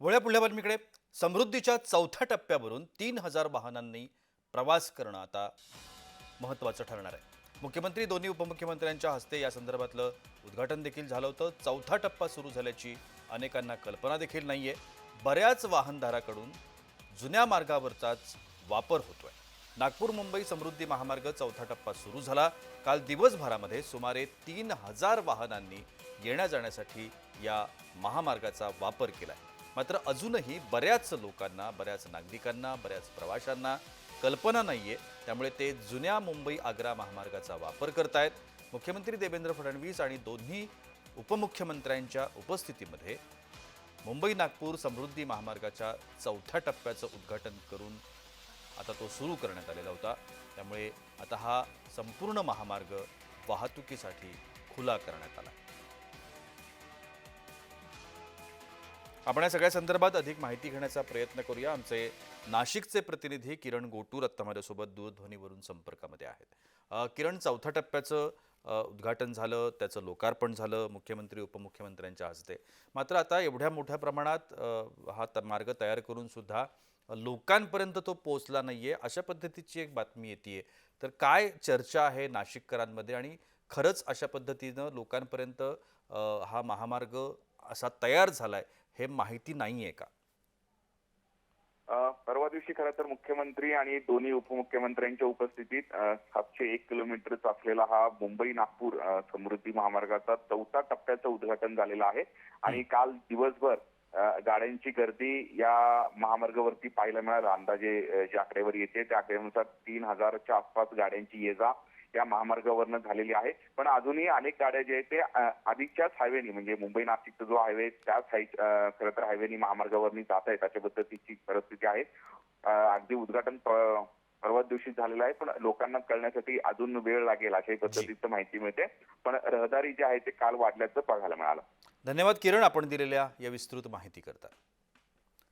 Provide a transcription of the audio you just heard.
वळ्या पुढल्या बातमीकडे. समृद्धीच्या चौथ्या टप्प्यावरून तीन हजार वाहनांनी प्रवास करणं आता महत्त्वाचं ठरणार आहे. मुख्यमंत्री दोन्ही उपमुख्यमंत्र्यांच्या हस्ते या संदर्भातलं उद्घाटन देखील झालं होतं. चौथा टप्पा सुरू झाल्याची अनेकांना कल्पना देखील नाही आहे बऱ्याच वाहनधाराकडून जुन्या मार्गावरचाच वापर होतोय. नागपूर मुंबई समृद्धी महामार्ग चौथा टप्पा सुरू झाला. काल दिवसभरामध्ये सुमारे तीन हजार वाहनांनी येण्या जाण्यासाठी या महामार्गाचा वापर केला आहे मात्र अजूनही बऱ्याच लोकांना बऱ्याच नागरिकांना बऱ्याच प्रवाशांना कल्पना नाही आहे त्यामुळे ते जुन्या मुंबई आग्रा महामार्गाचा वापर करतायत. मुख्यमंत्री देवेंद्र फडणवीस आणि दोन्ही उपमुख्यमंत्र्यांच्या उपस्थितीमध्ये मुंबई नागपूर समृद्धी महामार्गाच्या चौथ्या टप्प्याचं उद्घाटन करून आता तो सुरू करण्यात आलेला होता. त्यामुळे आता हा संपूर्ण महामार्ग वाहतुकीसाठी खुला करण्यात आला. आपण या सगळ्या संदर्भात अधिक माहिती घेण्याचा प्रयत्न करूया. आमचे नाशिकचे प्रतिनिधी किरण गोटूर आत्ता माझ्यासोबत दूरध्वनीवरून संपर्कामध्ये आहेत. किरण चौथ्या टप्प्याचं उद्घाटन झालं त्याचं लोकार्पण झालं मुख्यमंत्री उपमुख्यमंत्र्यांच्या हस्ते. मात्र आता एवढ्या मोठ्या प्रमाणात हा त- मार्ग तयार करून सुद्धा लोकांपर्यंत तो पोहोचला नाहीये अशा पद्धतीची एक बातमी येते तर काय चर्चा आहे नाशिककरांमध्ये आणि खरंच अशा पद्धतीनं लोकांपर्यंत हा महामार्ग असा तयार झालाय हे माहिती नाहीये का? अ, परवा दिवशी खरं तर मुख्यमंत्री आणि दोन्ही उपमुख्यमंत्र्यांच्या उपस्थितीत सातशे एक किलोमीटरचा असलेला हा मुंबई नागपूर समृद्धी महामार्गाचा चौथा टप्प्याचं उद्घाटन झालेलं आहे. आणि काल दिवसभर गाड्यांची गर्दी या महामार्गावरती पाहायला मिळालं. अंदाजे जी आकडेवारी येते त्या आकड्यानुसार तीन हजारच्या आसपास गाड्यांची ये जा या महामार्गावरनं झालेली आहे. पण अजूनही अनेक गाड्या ज्या आहेत ते आधीच्याच हायवेनी म्हणजे मुंबई नाशिकचा जो हायवे त्याच हाय- खरं तर हायवेनी महामार्गावरनी जात आहेत अशा पद्धतीची परिस्थिती आहे. अगदी उद्घाटन प- परवाच दिवशी झालेलं आहे पण लोकांना कळण्यासाठी अजून वेळ लागेल अशाही पद्धतीचं माहिती मिळते. पण रहदारी जी आहे ते काल वाढल्याचं बघायला मिळालं. धन्यवाद किरण आपण दिलेल्या या विस्तृत माहिती करता